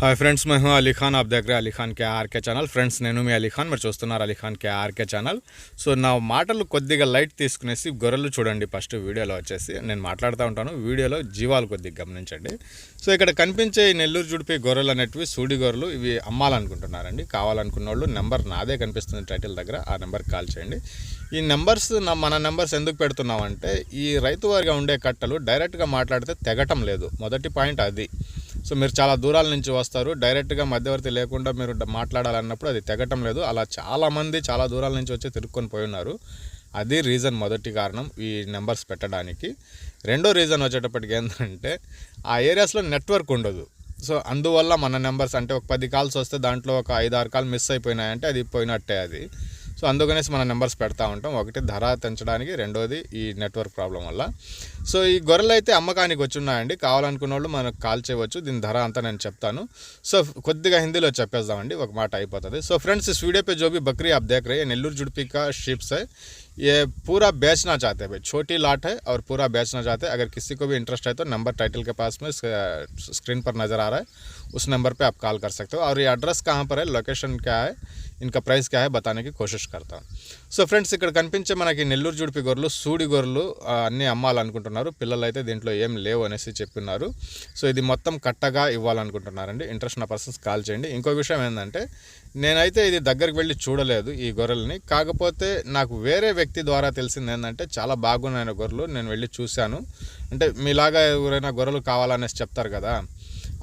Hi friends మేము అలీ ఖాన్ దగ్గర Ali Khan K R K channel friends నేను మీ అలీ ఖాన్ మీరు చూస్తున్నారు Ali Khan K R K channel so నా మాటలు కొద్దిగా లైట్ తీసుకునేసి గొర్రెలు చూడండి ఫస్ట్ వీడియోలో వచ్చేసి నేను మాట్లాడుతూ ఉంటాను వీడియోలో జీవాలు కొద్దిగా గమనించండి సో ఇక్కడ కనిపించే ఈ నెల్లూరు జుడిపి గొర్రెలు అనేటివి సూడి గొర్రెలు ఇవి అమ్మాలనుకుంటున్నారండి. కావాలనుకున్న వాళ్ళు నెంబర్ నాదే కనిపిస్తుంది టైటిల్ దగ్గర. ఆ నెంబర్కి కాల్ చేయండి. ఈ నెంబర్స్ మన నెంబర్స్ ఎందుకు పెడుతున్నామంటే ఈ రైతు వారిగా ఉండే కట్టలు డైరెక్ట్గా మాట్లాడితే తెగటం లేదు. మొదటి పాయింట్ అది. సో మీరు చాలా దూరాల నుంచి వస్తారు. డైరెక్ట్గా మధ్యవర్తి లేకుండా మీరు మాట్లాడాలన్నప్పుడు అది తెగటం లేదు. అలా చాలామంది చాలా దూరాల నుంచి వచ్చి తిరుక్కొని పోయి ఉన్నారు. అది రీజన్ మొదటి కారణం ఈ నెంబర్స్ పెట్టడానికి. రెండో రీజన్ వచ్చేటప్పటికి ఏంటంటే ఆ ఏరియాస్లో నెట్వర్క్ ఉండదు. సో అందువల్ల మన నెంబర్స్ అంటే ఒక పది కాల్స్ వస్తే దాంట్లో ఒక ఐదు ఆరు కాల్ మిస్ అయిపోయినాయంటే అది పోయినట్టే అది. సో అందుకనేసి మన నెంబర్స్ పెడతా ఉంటాం ఒకటి ధర పెంచడానికి రెండోది ఈ నెట్వర్క్ ప్రాబ్లం వల్ల సో ఈ గొర్రెలు అయితే అమ్మకానికి వచ్చి ఉన్నాయండి కావాలనుకున్న వాళ్ళు మనకు కాల్ చేయవచ్చు దీని ధర అంతా నేను చెప్తాను సో కొద్దిగా హిందీలో చెప్పేద్దామండి ఒక మాట అయిపోతుంది సో फ्रेंड्स इस वीडियो पे जो भी बकरी आप देख रहे हैं नेल्लूर जुड़पी का शिप्स है ये पूरा बेचना चाहते हैं भाई छोटी लाट है और पूरा बेचना चाहते हैं अगर किसी को भी इंटरेस्ट है तो नंबर टाइटल के पास में स्क्रीन पर नज़र आ रहा है उस नंबर पे आप कॉल कर सकते हो और ये एड्रेस कहाँ पर है लोकेशन क्या है ఇంకా ప్రైస్ క్యా బతానికి కోషిష్ కడతా సో ఫ్రెండ్స్ ఇక్కడ కనిపించే మనకి నెల్లూరు జుడిపి గొర్రెలు సూడి గొర్రెలు అన్నీ అమ్మాలనుకుంటున్నారు పిల్లలు అయితే దీంట్లో ఏం లేవు అనేసి చెప్పినారు సో ఇది మొత్తం కట్టగా ఇవ్వాలనుకుంటున్నారండి ఇంట్రెస్ట్ ఉన్న పర్సన్స్ కాల్ చేయండి ఇంకో విషయం ఏంటంటే నేనైతే ఇది దగ్గరికి వెళ్ళి చూడలేదు ఈ గొర్రెల్ని। కాకపోతే నాకు వేరే వ్యక్తి ద్వారా తెలిసింది ఏంటంటే చాలా బాగున్నాయి గొర్రెలు నేను వెళ్ళి చూశాను. అంటే మీలాగా ఎవరైనా గొర్రెలు కావాలనేసి చెప్తారు కదా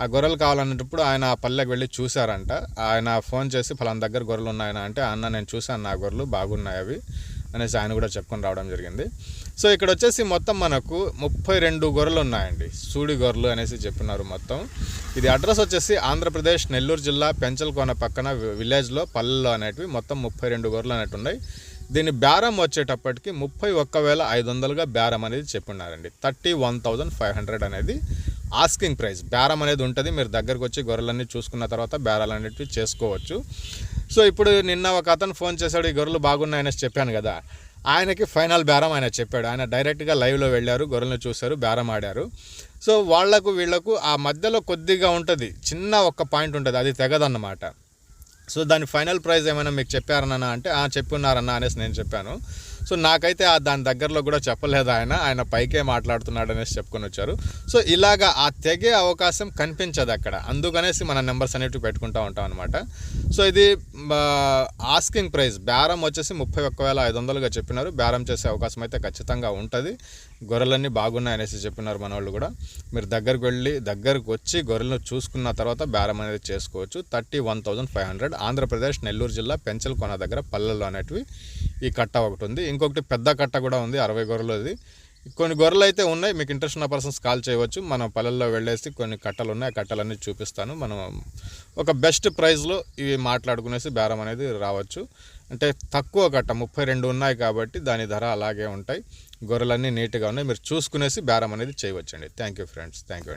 ఆ గొర్రెలు కావాలన్నప్పుడు ఆయన ఆ పల్లెకి వెళ్ళి చూశారంట. ఆయన ఫోన్ చేసి ఫలానా దగ్గర గొర్రెలు ఉన్నాయన? అంటే అన్న నేను చూశాను నా గొర్రెలు బాగున్నాయి అవి. అనేసి ఆయన కూడా చెప్పుకొని రావడం జరిగింది. సో ఇక్కడ వచ్చేసి మొత్తం మనకు ముప్పై రెండు గొర్రెలు ఉన్నాయండి. సూడి గొర్రెలు అనేసి చెప్పినారు మొత్తం. ఇది అడ్రస్ వచ్చేసి ఆంధ్రప్రదేశ్ నెల్లూరు జిల్లా పెంచల్కోన పక్కన విలేజ్లో పల్లెలో అనేటివి మొత్తం ముప్పై రెండు గొర్రెలు అనేవి ఉన్నాయి. దీని బేరం వచ్చేటప్పటికి ముప్పై ఒక్క వేల ఐదు వందలుగా బేరం అనేది చెప్పినారండి. Thirty one thousand five hundred అనేది ఆస్కింగ్ ప్రైస్. బేరం అనేది ఉంటుంది. మీరు దగ్గరకు వచ్చి గొర్రెలన్నీ చూసుకున్న తర్వాత బేరాలు అనేటివి చేసుకోవచ్చు. సో ఇప్పుడు నిన్న ఒక అతను ఫోన్ చేశాడు ఈ గొర్రెలు బాగున్నాయనేసి చెప్పాను కదా. ఆయనకి ఫైనల్ బేరం ఆయన చెప్పాడు. ఆయన డైరెక్ట్గా లైవ్లో వెళ్ళారు గొర్రెలను చూశారు బేరం ఆడారు. సో వాళ్ళకు వీళ్ళకు ఆ మధ్యలో కొద్దిగా ఉంటుంది. చిన్న ఒక్క పాయింట్ ఉంటుంది. అది తెగదన్నమాట. సో దాని ఫైనల్ ప్రైస్ ఏమైనా మీకు చెప్పారన్నా అంటే చెప్పి ఉన్నారన్నా అనేసి నేను చెప్పాను. సో నాకైతే ఆ దాని దగ్గరలో కూడా చెప్పలేదు ఆయన. ఆయన పైకే మాట్లాడుతున్నాడు అనేసి చెప్పుకొని వచ్చారు. సో ఇలాగా ఆ తెగే అవకాశం కనిపించదు అక్కడ. అందుకనేసి మన నెంబర్స్ అనేటివి పెట్టుకుంటూ ఉంటాం అనమాట సో ఇది ఆస్కింగ్ ప్రైస్. బేరం వచ్చేసి ముప్పై ఒక్క వేల ఐదు వందలుగా చెప్పినారు. బేరం చేసే అవకాశం అయితే ఖచ్చితంగా ఉంటుంది. గొర్రెలన్నీ బాగున్నాయి అనేసి చెప్పినారు మన వాళ్ళు కూడా. మీరు దగ్గరకు వెళ్ళి దగ్గరకు వచ్చి గొర్రెలను చూసుకున్న తర్వాత బేరం అనేది చేసుకోవచ్చు. Thirty one thousand five hundred. Andhra Pradesh Nellore జిల్లా పెంచల్కొన దగ్గర పల్లెల్లో అనేటివి ఈ కట్ట ఒకటి ఉంది. ఇంకొకటి పెద్ద కట్ట కూడా ఉంది అరవై గొర్రెలు అది. కొన్ని గొర్రెలు అయితే ఉన్నాయి మీకు ఇంట్రెస్ట్ ఉన్న పర్సన్స్ కాల్ చేయవచ్చు. మనం పల్లెల్లో వెళ్ళేసి కొన్ని కట్టలు ఉన్నాయి ఆ కట్టలన్నీ చూపిస్తాను. మనం ఒక బెస్ట్ ప్రైస్లో ఇవి మాట్లాడుకునేసి బేరం అనేది రావచ్చు. అంటే తక్కువ కట్ట ముప్పై రెండు ఉన్నాయి కాబట్టి దాని ధర అలాగే ఉంటాయి. గొర్రెలన్నీ నీట్గా ఉన్నాయి మీరు చూసుకునేసి బేరం అనేది చేయవచ్చండి. Thank you friends thank you